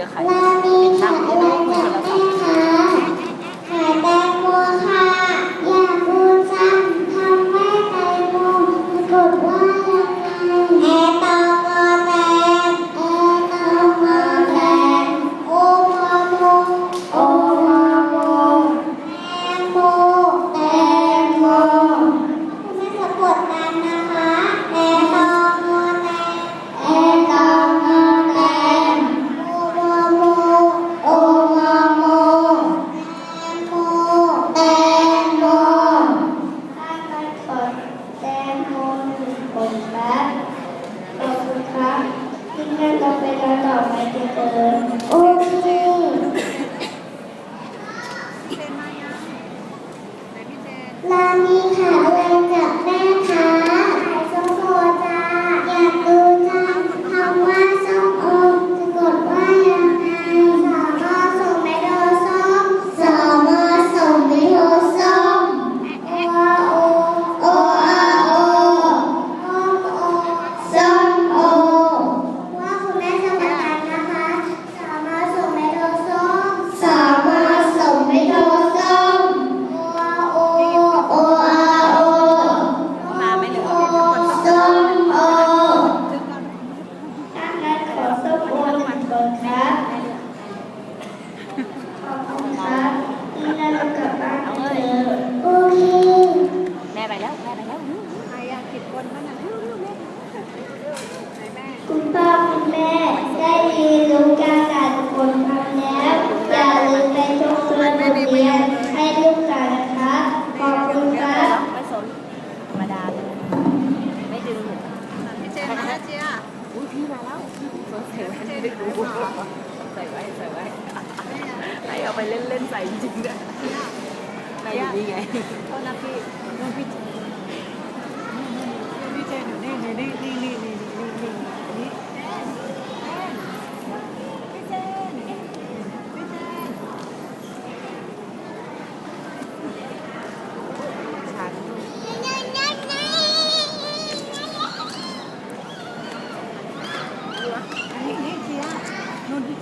妈咪来了。 คุณพ่อคุณแม่ ได้เรียนรู้การอ่านคนทำแล้ว อย่าลืมไปทบทวนบทเรียนให้ลูกหลานนะคะขอบคุณครับนใส่ไว้ใส่ไว้ให้เอาไปเล่นเล่นใส่จริงนะไหนอยู่นี่ไงโทษนะพี่พี่เจนอยู่นี่นี่นี่นี่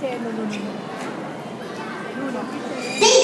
L'uno. Sì.